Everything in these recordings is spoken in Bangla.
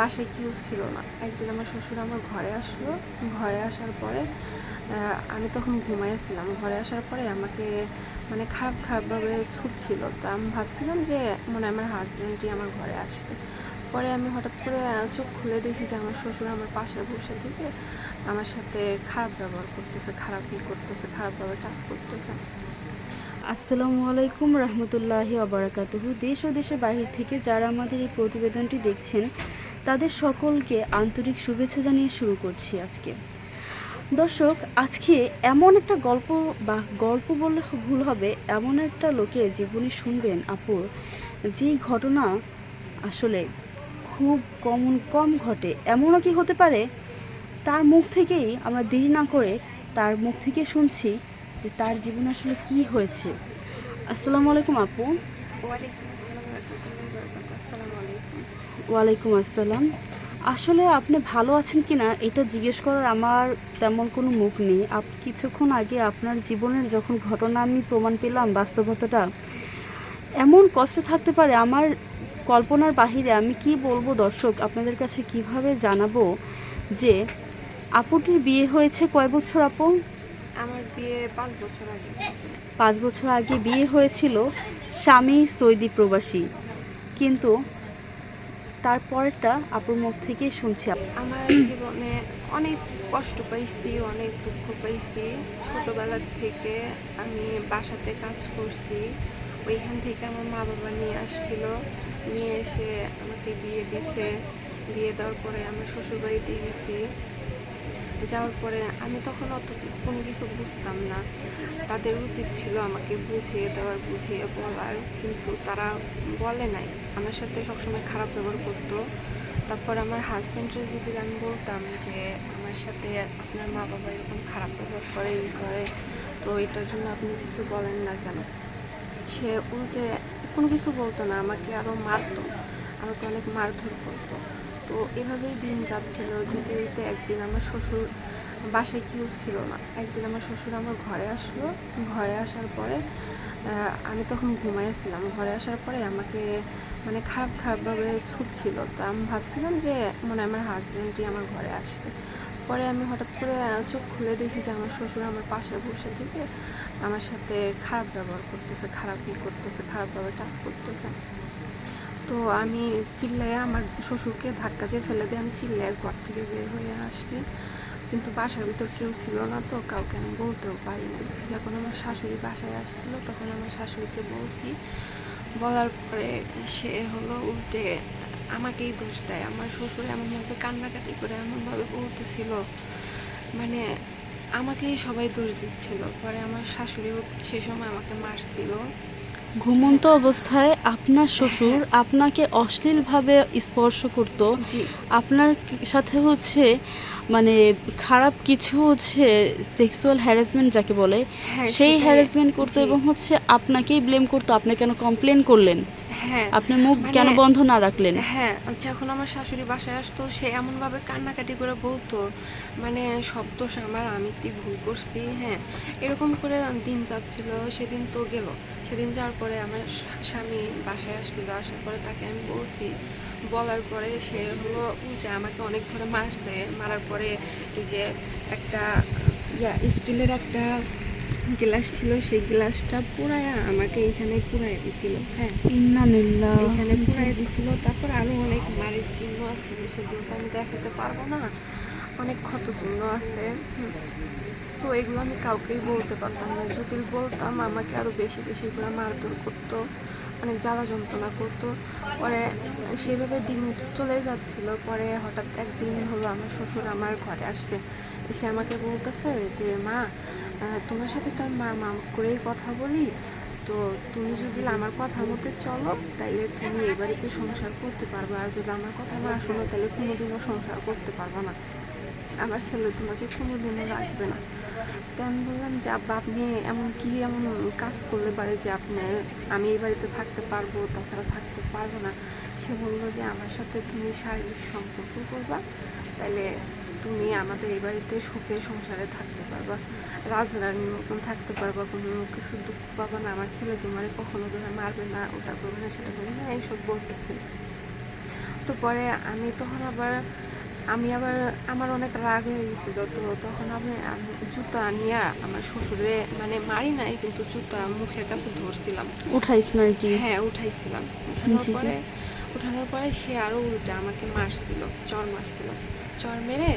বাসায় কেউ ছিল না। একদিন আমার শ্বশুর আমার ঘরে আসলো। ঘরে আসার পরে আমি তখন ঘুমাইছিলাম ঘরে আসার পরে আমাকে মানে খারাপ খারাপভাবে ছুটছিল তো আমি ভাবছিলাম যে মনে আমার হাজব্যান্ডই আমার ঘরে আসছে। পরে আমি হঠাৎ করে চোখ খুলে দেখি যে আমার শ্বশুর আমার পাশে বসে থেকে আমার সাথে খারাপ ব্যবহার করতেছে, খারাপ ই করতেছে, খারাপভাবে টাচ করতেছে। আসসালামু আলাইকুম রহমতুল্লাহি আবরাকাতুহু দেশ ও দেশের বাইরে থেকে যারা আমাদের এই প্রতিবেদনটি দেখছেন তাদের সকলকে আন্তরিক শুভেচ্ছা জানিয়ে শুরু করছি আজকে। দর্শক, আজকে এমন একটা গল্প বা গল্প বললে ভুল হবে, এমন একটা লোকের জীবনী শুনবেন আপুর যেই ঘটনা আসলে খুব কম কম ঘটে। এমনও কি হতে পারে? তার মুখ থেকেই আমরা দেরি না করে তার মুখ থেকে শুনছি যে তার জীবনে আসলে কি হয়েছে। আসসালামু আলাইকুম আপু। ওয়ালাইকুম আসসালাম রহমতুল্লাহি বারাকাতুহু আসসালামু আলাইকুম ওয়ালাইকুম আসসালাম। আসলে আপনি ভালো আছেন কি না এটা জিজ্ঞেস করার আমার তেমন কোনো মুখ নেই। আপ কিছুক্ষণ আগে আপনার জীবনের যখন ঘটনা আমি প্রমাণ পেলাম বাস্তবতাটা এমন কষ্ট থাকতে পারে আমার কল্পনার বাহিরে আমি কি বলব দর্শক আপনাদের কাছে কীভাবে জানাব যে আপুটির বিয়ে হয়েছে কয় বছর আপু? আমার বিয়ে পাঁচ বছর আগে। পাঁচ বছর আগে বিয়ে হয়েছিল স্বামী সৌদি প্রবাসী। কিন্তু তারপরটা আপুর মুখ থেকেই শুনছি আমার জীবনে অনেক কষ্ট পাইছি, অনেক দুঃখ পাইছি। ছোটবেলার থেকে আমি বাসাতে কাজ করছি। ওইখান থেকে আমার মা বাবা নিয়ে আসছিল। নিয়ে এসে আমাকে বিয়ে দিছে। বিয়ে দেওয়ার পরে আমি শ্বশুরবাড়িতে গেছি। যাওয়ার পরে আমি তখন অত কোনো কিছু বুঝতাম না। তাদের উচিত ছিল আমাকে বুঝিয়ে দেওয়ার, বুঝিয়ে বলার, কিন্তু তারা বলে নাই। আমার সাথে সবসময় খারাপ ব্যবহার করতো। তারপর আমার হাজব্যান্ডের যদি আমি বলতাম যে, আমার সাথে আপনার মা বাবা এরকম খারাপ ব্যবহার করে, এই করে, তো এটার জন্য আপনি কিছু বলেন না কেন? সে উল্টে কোনো কিছু বলতো না, আমাকে আরও মারতো। আমাকে অনেক মারধর করতো। তো এভাবেই দিন যাচ্ছিল। যেতে যেতে একদিন আমার শ্বশুর বাসায় কেউ ছিল না। একদিন আমার শ্বশুর আমার ঘরে আসলো। ঘরে আসার পরে আমি তখন ঘুমাইয়াছিলাম। ঘরে আসার পরে আমাকে মানে খারাপ খারাপভাবে ছুটছিল তো আমি ভাবছিলাম যে মনে আমার হাজব্যান্ডই আমার ঘরে আসছে। পরে আমি হঠাৎ করে চোখ খুলে দেখি যে আমার শ্বশুর আমার পাশে বসে থেকে আমার সাথে খারাপ ব্যবহার করতেছে, খারাপ ই করতেছে খারাপভাবে টাচ করতেছে। তো আমি চিল্লাইয়া আমার শ্বশুরকে ধাক্কা দিয়ে ফেলে দিয়ে আমি চিল্লাইয়া ঘর থেকে বের হয়ে আসছি। কিন্তু বাসার ভিতর কেউ ছিল না তো, কাউকে আমি বলতেও পারি না যখন আমার শাশুড়ি বাসায় আসছিল, তখন আমার শাশুড়িকে বলছি, বলার পরে সে হলো উল্টে আমাকেই দোষ দেয়। আমার শ্বশুর এমনভাবে কান্নাকাটি করে এমনভাবে বলতেছিল মানে আমাকেই সবাই দোষ দিচ্ছিল। পরে আমার শাশুড়িও সে সময় আমাকে মারছিল। ঘুমন্ত অবস্থায় আপনার শ্বশুর আপনাকে অশ্লীলভাবে স্পর্শ করত। আপনার সাথে হচ্ছে মানে খারাপ কিছু হচ্ছে সেক্সুয়াল হ্যারাসমেন্ট যাকে বলে হ্যাঁ সেই হ্যারাসমেন্ট করতো এবং হচ্ছে আপনাকেই ব্লেম করতো আপনি কেন কমপ্লেন করলেন? আপনি মুখ মানে- কেন বন্ধ না রাখলেন? হ্যাঁ যখন আমার শাশুড়ি বাসায় আসতো সে এমনভাবে কান্নাকাটি করে বলতো মানে সব দোষ আমার আমি কি ভুল করছি? হ্যাঁ এরকম করে দিন যাচ্ছিল সেদিন তো গেল। সেদিন যাওয়ার পরে আমার স্বামী বাসায় আসছিল আসার পরে তাকে আমি বলছি বলার পরে সে হলো যে আমাকে অনেক ধরে মারছে। মারার পরে এই যে একটা ইয়া স্টিলের একটা গ্লাস ছিল সেই গ্লাসটা পুরায় আমাকে এখানে পুরাই দিছিল হ্যাঁ। এখানে পুরাই দিছিল তারপর আরও অনেক মারির চিহ্ন আছে সেগুলো তো আমি দেখাতে পারব না। অনেক ক্ষত চিহ্ন আছে তো এগুলো আমি কাউকেই বলতে পারতাম না। যদি বলতাম আমাকে আরও বেশি বেশি করে মারধর করতো অনেক জ্বালা যন্ত্রণা করতো। পরে সেভাবে দিন চলে যাচ্ছিল পরে হঠাৎ একদিন হলো আমার শ্বশুর আমার ঘরে আসছে। এসে আমাকে বলতেছে যে মা তোমার সাথে তো আমি মা মা করেই কথা বলি। তো তুমি যদি আমার কথা মতো চলো, তাইলে তুমি এই বাড়িতে সংসার করতে পারবে। আর যদি আমার কথা না শোনো তাহলে কোনোদিনও সংসার করতে পারবে না। আমার ছেলে তোমাকে কোনোদিনও রাখবে না। তো আমি বললাম, যে আব্বা, আপনি এমন কি এমন কাজ করলে পারে যে আপনি, আমি এই বাড়িতে থাকতে পারব, তাছাড়া থাকতে পারব না? সে বলল যে, আমার সাথে তুমি শারীরিক সম্পর্ক করবা তাহলে তুমি আমাদের এই বাড়িতে সুখে সংসারে থাকতে পারবা রাজরানীর মতন থাকতে পারবা কোনো কিছু দুঃখ পাবা না আমার ছেলে তোমারে কখনো ধরে মারবে না ওটা করবে না সেটা করবে না এইসব বলতেছে। তো পরে আমি তখন আবার আমি আবার আমার অনেক রাগ হয়ে গেছিল তো তখন আমি জুতা নিয়ে আমার শ্বশুরে মানে মারি নাই কিন্তু জুতা মুখের কাছে ধরছিলাম। উঠাইছেন আর কি? হ্যাঁ উঠাইছিলাম। উঠানোর। পরে উঠানোর পরে সে আরও উল্টা আমাকে মারছিল চর মারছিল। চর মেরে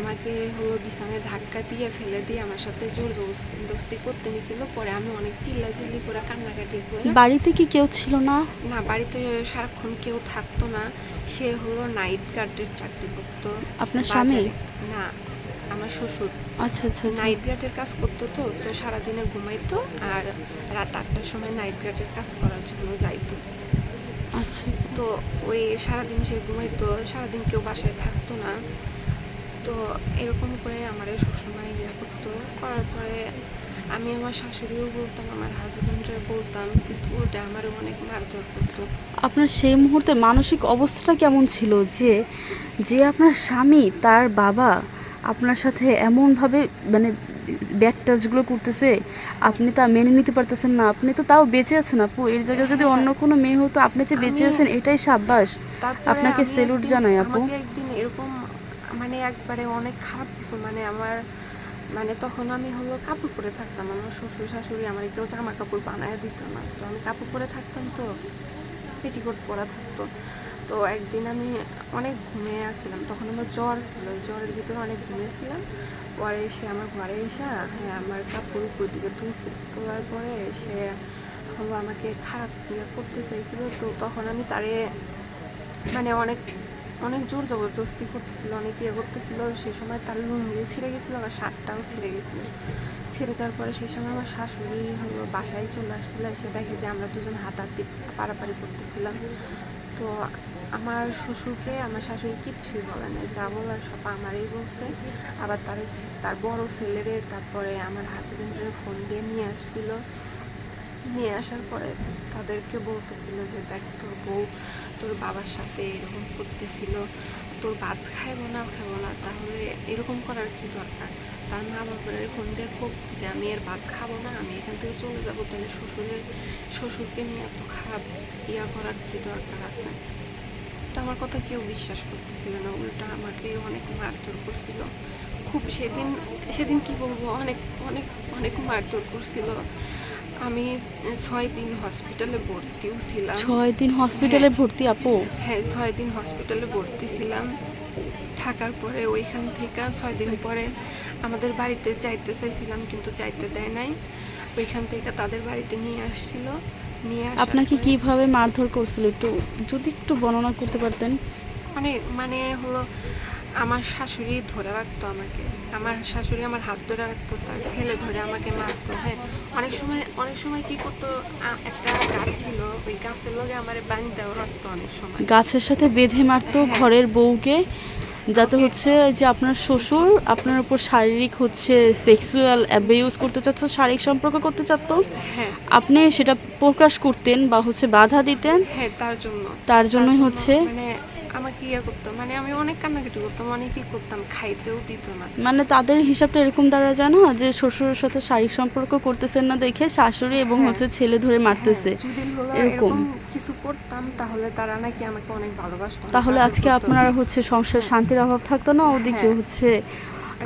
আমাকে হলো বিছানায় ধাক্কা দিয়ে ফেলে দিয়ে আমার সাথে জোর জবরদস্তি করতে নিছিল। পরে আমি অনেক চিল্লা চিল্লি করে কান্নাকাটি করে বাড়িতে কি কেউ ছিল না? না বাড়িতে সারাক্ষণ কেউ থাকতো না। সে হলো নাইট গার্ডের চাকরি করতো। আপনার স্বামী? না আমার শ্বশুর। আচ্ছা আচ্ছা আচ্ছা। নাইট গার্ডের কাজ করতো তো তো সারাদিনে ঘুমাইতো আর রাত আটটার সময় নাইট গার্ডের কাজ করার জন্য যাইতো। আচ্ছা। তো ওই সারাদিন সে ঘুমাইতো সারাদিন কেউ বাসায় থাকতো না। তো এরকম করে আমার সবসময় ইয়ে করতো। করার পরে আমি আমার শাশুড়িও বলতাম আমার হাজব্যান্ডের বলতাম কিন্তু ওটা আমার অনেক মারধর করতো। আপনার সেই মুহূর্তে মানসিক অবস্থাটা কেমন ছিল? যে যে আপনার স্বামী তার বাবা আপনার সাথে এমনভাবে মানে ব্যাক টাচগুলো করতেছে আপনি তা মেনে নিতে পারতেছেন না। আপনি তো তাও বেঁচে আছেন আপু। এর জায়গায় যদি অন্য কোনো মেয়ে হতো আপনি যে বেঁচে আছেন এটাই সাব্বাস। আপনাকে একদিন- জানাই, আপু। একদিন এরকম মানে একবারে অনেক খারাপ কিছু মানে আমার মানে তখন আমি হলো কাপড় পরে থাকতাম। আমার শ্বশুর শাশুড়ি আমার কেউ জামা কাপড় বানায় দিত না। তো আমি কাপড় পরে থাকতাম তো পেটিকোট পরা থাকতো। তো একদিন আমি অনেক ঘুমিয়ে আসছিলাম। তখন আমার জ্বর ছিল। ওই জ্বরের ভিতরে অনেক ঘুমিয়েছিলাম। পরে এসে আমার ঘরে এসে হ্যাঁ আমার কাপড় উপর দিকে তুলছে। তোলার পরে সে হলো আমাকে খারাপ ইয়ে করতে চাইছিল। তো তখন আমি তারে মানে অনেক অনেক জোর জবরদস্তি করতেছিল, অনেক ইয়ে করতেছিল। সেই সময় তার লুঙ্গিও ছিঁড়ে গেছিল, আবার শার্টটাও ছিঁড়ে গেছিল। ছেড়ে দেওয়ার পরে সেই সময় আমার শাশুড়ি হলো বাসায় চলে আসছিল। এসে দেখে যে আমরা দুজন হাতাহাতি পারাপারি করতেছিলাম। তো আমার শ্বশুরকে, আমার শাশুড়ি কিচ্ছুই বলে না যা বলার সব আমারই বলছে। আবার তার তার বড় ছেলেরে তারপরে আমার হাজব্যান্ডের ফোন দিয়ে নিয়ে আসছিল। নিয়ে আসার পরে তাদেরকে বলতেছিল যে, দেখ, তোর বউ তোর বাবার সাথে এরকম করতেছিল। তোর ভাত খাইবো না খাব না, তাহলে এরকম করার কি দরকার? তার মা বাবার ফোন দিয়ে খুব যে, আমি এর ভাত খাব না, আমি এখান থেকে চলে যাব, তাহলে শ্বশুরের শ্বশুরকে নিয়ে এত খারাপ ইয়া করার কি দরকার আছে? তো আমার কথা কেউ বিশ্বাস করতেছিল না উল্টা আমাকে অনেক মারধর করছিল। খুব সেদিন সেদিন কি বলব অনেক অনেক অনেক মারধর করছিল। আমি ছয় দিন হসপিটালে ভর্তিও ছিলাম। ছয় দিন হসপিটালে ভর্তি আপু? হ্যাঁ ছয় দিন হসপিটালে ভর্তি ছিলাম। থাকার পরে ওইখান থেকে ছয় দিন পরে আমাদের বাড়িতে যাইতে চাইছিলাম কিন্তু যাইতে দেয় নাই। ওইখান থেকে তাদের বাড়িতে নিয়ে আসছিল। আপনাকে কীভাবে মারধর করছিল একটু যদি একটু বর্ণনা করতে পারতেন? মানে মানে হলো আমার শাশুড়ি ধরে রাখতো আমাকে। আমার শাশুড়ি আমার হাত ধরে রাখতো তার ছেলে ধরে আমাকে মারতো হ্যাঁ। অনেক সময় অনেক সময় কি করতো একটা গাছ ছিল ওই গাছের লগে আমার বান্ধতেও রাখতো অনেক সময়। গাছের সাথে বেঁধে মারতো হ্যাঁ। ঘরের বউকে যাতে হচ্ছে যে আপনার শ্বশুর আপনার উপর শারীরিক হচ্ছে সেক্সুয়াল অ্যাবিউজ করতে চাচ্ছ শারীরিক সম্পর্ক করতে চাচ্ত হ্যাঁ। আপনি সেটা প্রকাশ করতেন বা হচ্ছে বাধা দিতেন? হ্যাঁ তার জন্য। তার জন্যই হচ্ছে মানে আমাকে ইয়ে করতো মানে আমি অনেক কান্নাকাটি করতাম অনেকই করতাম খাইতেও দিত না মানে তাদের হিসাবটা এরকম দ্বারা জানো যে শ্বশুরের সাথে শারীরিক সম্পর্ক করতেছেন না দেখে শাশুড়ি এবং হ্যাঁ। হচ্ছে ছেলে ধরে মারতেছে হ্যাঁ, যদি এরকম। কিছু করতাম তাহলে তারা নাকি আমাকে অনেক ভালোবাসতো তাহলে আজকে। আপনার হচ্ছে সংসার শান্তির অভাব থাকতো না ওদিকে হ্যাঁ। হচ্ছে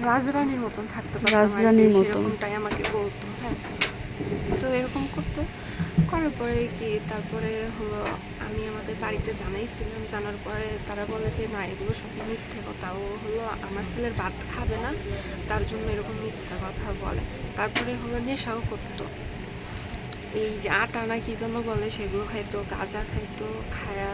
রাজরানীর মতন থাকতে রাজরানীর মতন। আমাকে বলতো হ্যাঁ তো এরকম করতো। করার পরে কি তারপরে হলো আমি আমাদের বাড়িতে জানাইছিলাম, জানার পরে তারা বলে যে না, এগুলো সব মিথ্যে কথা। ও হলো আমার ছেলের ভাত খাবে না, তার জন্য এরকম মিথ্যা কথা বলে। তারপরে হলো নেশাও করতো। এই যে আটা না কি যেন বলে, সেগুলো খাইতো, গাঁজা খাইতো, খায়া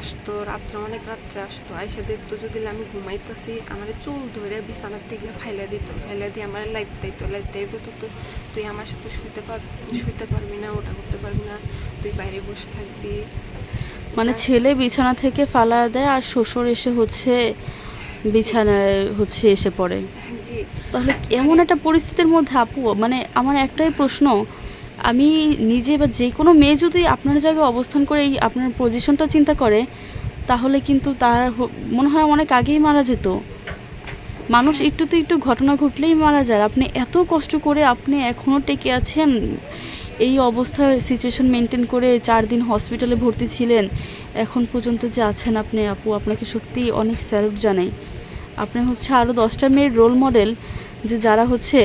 আসতো রাত্রে অনেক রাত্রে আসতো। আইসে দেখতো যদি আমি ঘুমাইতেছি আমার চুল ধরে বিছানার থেকে ফাইলে দিত ফাইলে দিয়ে আমার লাইট দিত লাইট দিয়ে কত তো তুই আমার সাথে শুতে পার শুতে পারবি না ওটা করতে পারবি না তুই বাইরে বসে থাকবি। মানে। ছেলে বিছানা থেকে ফালা দেয় আর শ্বশুর এসে হচ্ছে বিছানায় হচ্ছে এসে পড়ে। তাহলে এমন একটা পরিস্থিতির মধ্যে আপু মানে আমার একটাই প্রশ্ন আমি নিজে বা যে কোনো মেয়ে যদি আপনার জায়গায় অবস্থান করে এই আপনার পজিশনটা চিন্তা করে, তাহলে কিন্তু তার মনে হয় অনেক আগেই মারা যেত। মানুষ একটুতে একটু ঘটনা ঘটলেই মারা যায়। আপনি এত কষ্ট করে আপনি এখনও টেকে আছেন, এই অবস্থায় সিচুয়েশন মেনটেন করে চার দিন হসপিটালে ভর্তি ছিলেন, এখন পর্যন্ত যে আছেন আপনি, আপু আপনাকে সত্যিই অনেক স্যালুট জানাই। আপনি হচ্ছে আরও দশটা মেয়ের রোল মডেল যে যারা হচ্ছে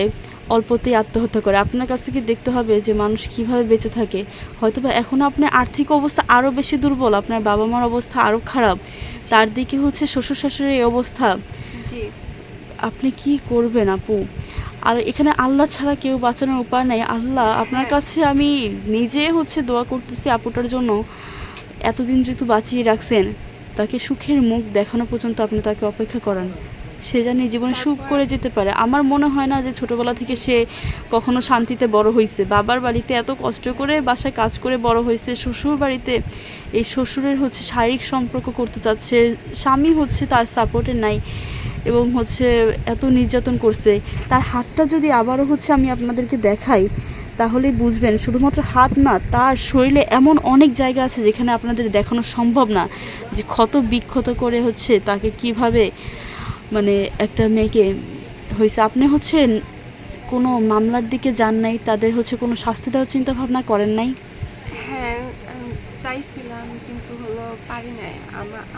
অল্পতেই আত্মহত্যা করে। আপনার কাছ থেকে দেখতে হবে যে মানুষ কীভাবে বেঁচে থাকে। হয়তো বা এখনও আপনার আর্থিক অবস্থা আরও বেশি দুর্বল আপনার বাবা মার অবস্থা আরও খারাপ। তার দিকে হচ্ছে শ্বশুর শাশুড়ির এই অবস্থা। আপনি কি করবেন আপু? আর এখানে আল্লাহ ছাড়া কেউ বাঁচানোর উপায় নাই। আল্লাহ আপনার হ্যাঁ। কাছে আমি নিজে হচ্ছে দোয়া করতেছি আপুটার জন্য। এতদিন যেহেতু বাঁচিয়ে রাখছেন তাকে সুখের মুখ দেখানো পর্যন্ত আপনি তাকে অপেক্ষা করান। সে জানি জীবনে সুখ করে যেতে পারে। আমার মনে হয় না যে ছোটবেলা থেকে সে কখনো শান্তিতে বড় হয়েছে বাবার বাড়িতে এত কষ্ট করে বাসায় কাজ করে বড় হয়েছে শ্বশুর বাড়িতে এই শ্বশুরের হচ্ছে শারীরিক সম্পর্ক করতে চাচ্ছে, স্বামী হচ্ছে তার সাপোর্টে নাই এবং হচ্ছে এত নির্যাতন করছে। তার হাতটা যদি আবারও হচ্ছে আমি আপনাদেরকে দেখাই, তাহলেই বুঝবেন শুধুমাত্র হাত না, তার শরীরে এমন অনেক জায়গা আছে যেখানে আপনাদের দেখানো সম্ভব না যে ক্ষত বিক্ষত করে হচ্ছে তাকে কীভাবে মানে একটা মেয়েকে হয়েছে আপনি হচ্ছে কোনো মামলার দিকে যান নাই, তাদের হচ্ছে কোনো শাস্তি দেওয়ার চিন্তা ভাবনা করেন নাই? হ্যাঁ চাইছিলাম, কিন্তু হলো পারি নাই।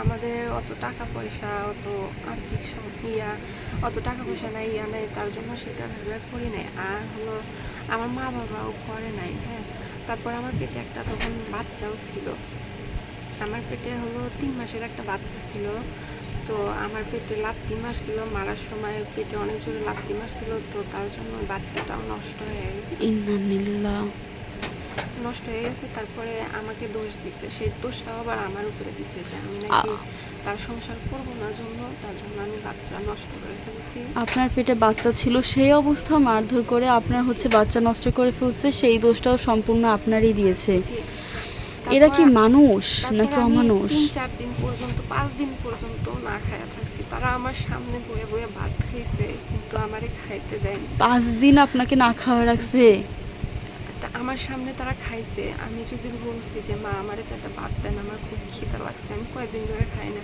আমাদের অত টাকা পয়সা, অত আর্থিক ইয়া, অত টাকা পয়সা নাই, ইয়া নাই, তার জন্য সেটা ভেবে করি নাই। আর হলো আমার মা বাবাও করে নাই হ্যাঁ। তারপর আমার পেটে একটা তখন বাচ্চাও ছিল। আমার পেটে হলো তিন মাসের একটা বাচ্চা ছিল। তো আমার পেটে লাত্তি মারছিল মারার সময় পেটে অনেক জোরে লাত্তি মারছিল তো তার জন্য বাচ্চাটাও নষ্ট হয়ে গেছে। ইন্নানিল্লাহ নষ্ট হয়ে গেছে তারপরে আমাকে দোষ দিছে। সেই দোষটাও আবার আমার উপরে দিছে যে আমি নাকি তার সংসার করব না জন্য তার জন্য আমি বাচ্চা নষ্ট করে ফেলেছি। আপনার পেটে বাচ্চা ছিল সেই অবস্থা মারধর করে আপনার হচ্ছে বাচ্চা নষ্ট করে ফেলছে সেই দোষটাও সম্পূর্ণ আপনারই দিয়েছে। এরা কি মানুষ নাকি অমানুষ? তিন চার দিন পর্যন্ত পাঁচ দিন পর্যন্ত না খায়া থাকছি। তারা আমার সামনে বয়ে বয়ে ভাত খাইছে কিন্তু আমারে খাইতে দেয় পাঁচ দিন আপনাকে না খাওয়া রাখছে? তা আমার সামনে তারা খাইছে। আমি যদি বলছি যে মা আমার চারটা ভাত দেন আমার খুব খিদা লাগছে আমি কয়েকদিন ধরে খাই না।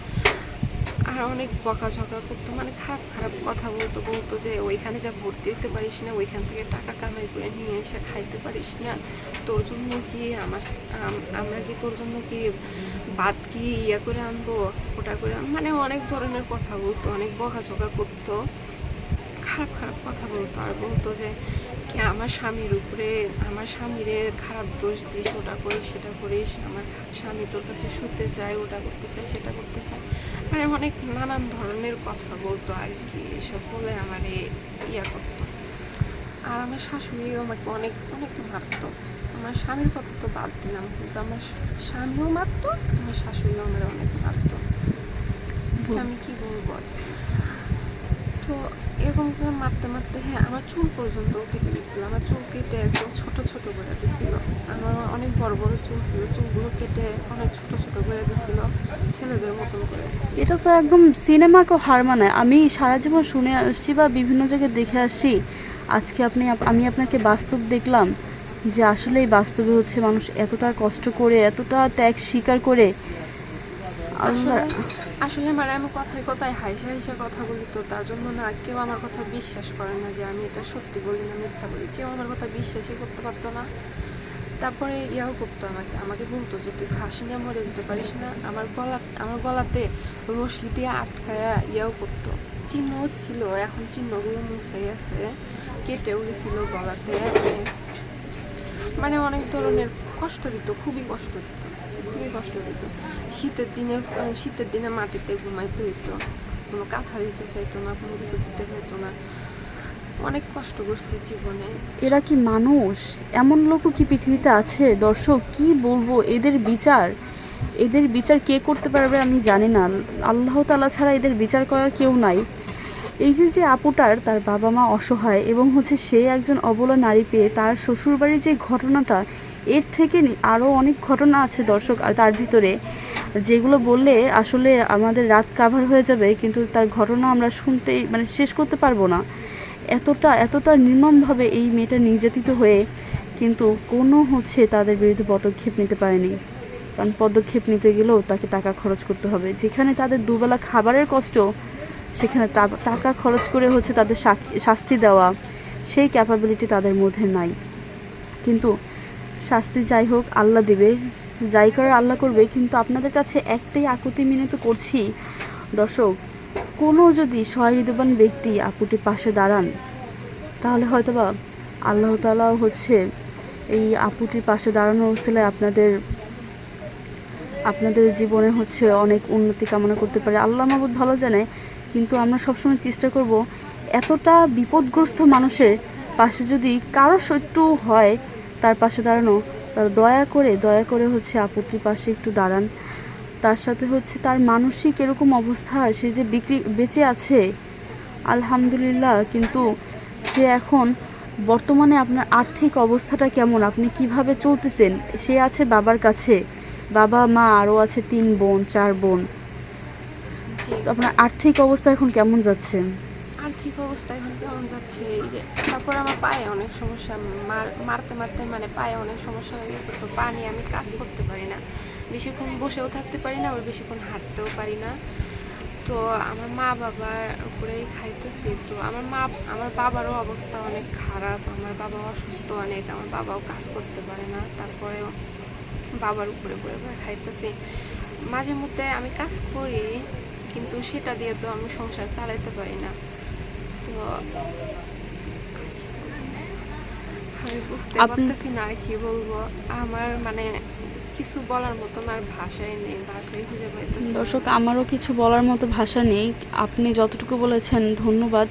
আর অনেক বকাঝকা করতো মানে খারাপ খারাপ কথা বলতো বলতো যে ওইখানে যা ভর্তি হতে পারিস না, ওইখান থেকে টাকা কামাই করে নিয়ে এসে খাইতে পারিস না। তোর জন্য কি আমার আমরা কি তোর জন্য কি ভাত কি ইয়া করে আনব, ওটা করে মানে অনেক ধরনের কথা বলতো, অনেক বকাঝকা করতো, খারাপ খারাপ কথা বলতো। আর বলতো যে কি আমার স্বামীর উপরে, আমার স্বামীরে খারাপ দোষ দিস, ওটা করিস, সেটা করিস, আমার স্বামী তোর কাছে শুতে চায়, ওটা করতে চায়, সেটা করতে চায়। মানে অনেক নানান ধরনের কথা বলতো আর কি এসব বলে আমার ইয়া করতো। আর আমার শাশুড়িও আমাকে অনেক অনেক মারতো। আমার স্বামীর কথা তো বাদ দিলাম কিন্তু আমার স্বামীও মারতো আমার শাশুড়িও আমার অনেক মারতো। আমি কি বলব? তো এরকম করে মারতে মারতে হ্যাঁ আমার চুল পর্যন্ত কেটে দিয়েছিল। আমার চুল কেটে একদম ছোট ছোট করে দিছিল আমার অনেক বড় বড় চুল ছিল, চুলগুলো কেটে অনেক ছোট ছোট করে দিছিল ছেলেদের মতন করে এটা তো একদম সিনেমাকেও হার মানায়। আমি সারা জীবন শুনে আসছি বা বিভিন্ন জায়গায় দেখে আসছি। আজকে আপনি আমি আপনাকে বাস্তব দেখলাম যে আসলে এই বাস্তবে হচ্ছে মানুষ এতটা কষ্ট করে, এতটা ত্যাগ স্বীকার করে আসলে আসলে মানে আমি কথায় কথায় হাইসা হাইসা কথা বলি তো তার জন্য না কেউ আমার কথা বিশ্বাস করে না যে আমি এটা সত্যি বলি না মিথ্যা বলি। কেউ আমার কথা বিশ্বাসই করতে পারতো না। তারপরে ইয়াও করতো আমাকে। আমাকে বলতো যে তুই ফাঁসি নিয়ে মরে দিতে পারিস না। আমার গলা আমার গলাতে রশি দিয়ে আটকায়া ইয়াও করতো। চিহ্ন ছিল এখন চিহ্নগুলো মুছে গেছে কেটেও গেছিল গলাতে। মানে মানে অনেক ধরনের কষ্ট দিত খুবই কষ্ট দিত। কষ্ট দিত। শীতের দিনে শীতের দিনে মাটিতে ঘুমাইতে হইতো। কোনো কাঁথা দিতে চাইতো না, কোনো কিছু দিতে চাইতো না। অনেক কষ্ট করছি জীবনে। এরা কি মানুষ? এমন লোকও কি পৃথিবীতে আছে? দর্শক, কি বলব? এদের বিচার এদের বিচার কে করতে পারবে আমি জানি না। আল্লাহ তালা ছাড়া এদের বিচার করার কেউ নাই। এই যে যে আপুটার, তার বাবা মা অসহায় এবং হচ্ছে সে একজন অবলা নারী পেয়ে তার শ্বশুরবাড়ির যে ঘটনাটা এর থেকে আরও অনেক ঘটনা আছে দর্শক, আর তার ভিতরে যেগুলো বললে আসলে আমাদের রাত কাভার হয়ে যাবে, কিন্তু তার ঘটনা আমরা শুনতেই মানে শেষ করতে পারব না। এতটা এতটা নির্মমভাবে এই মেয়েটা নির্যাতিত হয়ে কিন্তু কোনো হচ্ছে তাদের বিরুদ্ধে পদক্ষেপ নিতে পারেনি। কারণ পদক্ষেপ নিতে গেলেও তাকে টাকা খরচ করতে হবে। যেখানে তাদের দুবেলা খাবারের কষ্ট, সেখানে টাকা খরচ করে হচ্ছে তাদের শাস্তি দেওয়া, সেই ক্যাপাবিলিটি তাদের মধ্যে নাই। কিন্তু শাস্তি যাই হোক, আল্লাহ দেবে। যাই করার আল্লাহ করবে, কিন্তু আপনাদের কাছে একটাই আকুতি মিনত করছি। দর্শক, কোনো যদি সহৃদবান ব্যক্তি আপুটির পাশে দাঁড়ান, তাহলে হয়তো বা আল্লাহ তালা হচ্ছে এই আপুটির পাশে দাঁড়ানো উসিলায় আপনাদের আপনাদের জীবনে হচ্ছে অনেক উন্নতি কামনা করতে পারে। আল্লাহ মাহবুদ ভালো জানে, কিন্তু আমরা সবসময় চেষ্টা করব এতটা বিপদগ্রস্ত মানুষের পাশে যদি কারও একটু হয় তার পাশে দাঁড়ানো তার দয়া করে দয়া করে হচ্ছে আপুটির পাশে একটু দাঁড়ান। তার সাথে হচ্ছে তার মানসিক এরকম অবস্থা সে যে বিক্রি বেঁচে আছে আলহামদুলিল্লাহ কিন্তু সে এখন বর্তমানে আপনার আর্থিক অবস্থাটা কেমন? আপনি কীভাবে চলতেছেন? সে আছে বাবার কাছে বাবা মা আরও আছে তিন বোন চার বোন। আপনার আর্থিক অবস্থা এখন কেমন যাচ্ছে? আর্থিক অবস্থা এখন কেমন যাচ্ছে? এই যে তারপর আমার পায়ে অনেক সমস্যা, মার, মারতে মারতে মানে পায়ে অনেক সমস্যা হয়ে গেছে, তো পা নিয়ে আমি কাজ করতে পারি না। বেশিক্ষণ বসেও থাকতে পারি না, আবার বেশিক্ষণ হাঁটতেও পারি না। তো আমার মা বাবার উপরেই খাইতেছি, তো আমার মা, আমার বাবারও অবস্থা অনেক খারাপ, আমার বাবা অসুস্থ অনেক, আমার বাবাও কাজ করতে পারে না, তারপরেও বাবার উপরে পড়ে পড়ে খাইতেছি। মাঝে মধ্যে আমি কাজ করি, কিন্তু সেটা দিয়ে তো আমি সংসার চালাতে পারি না। আমি বুঝতে পারতেছি না কি বলব। আমার মানে কিছু বলার মতন আর ভাষাই নেই ভাষাই খুঁজে পাইতেছি দর্শক আমারও কিছু বলার মতো ভাষা নেই। আপনি যতটুকু বলেছেন ধন্যবাদ।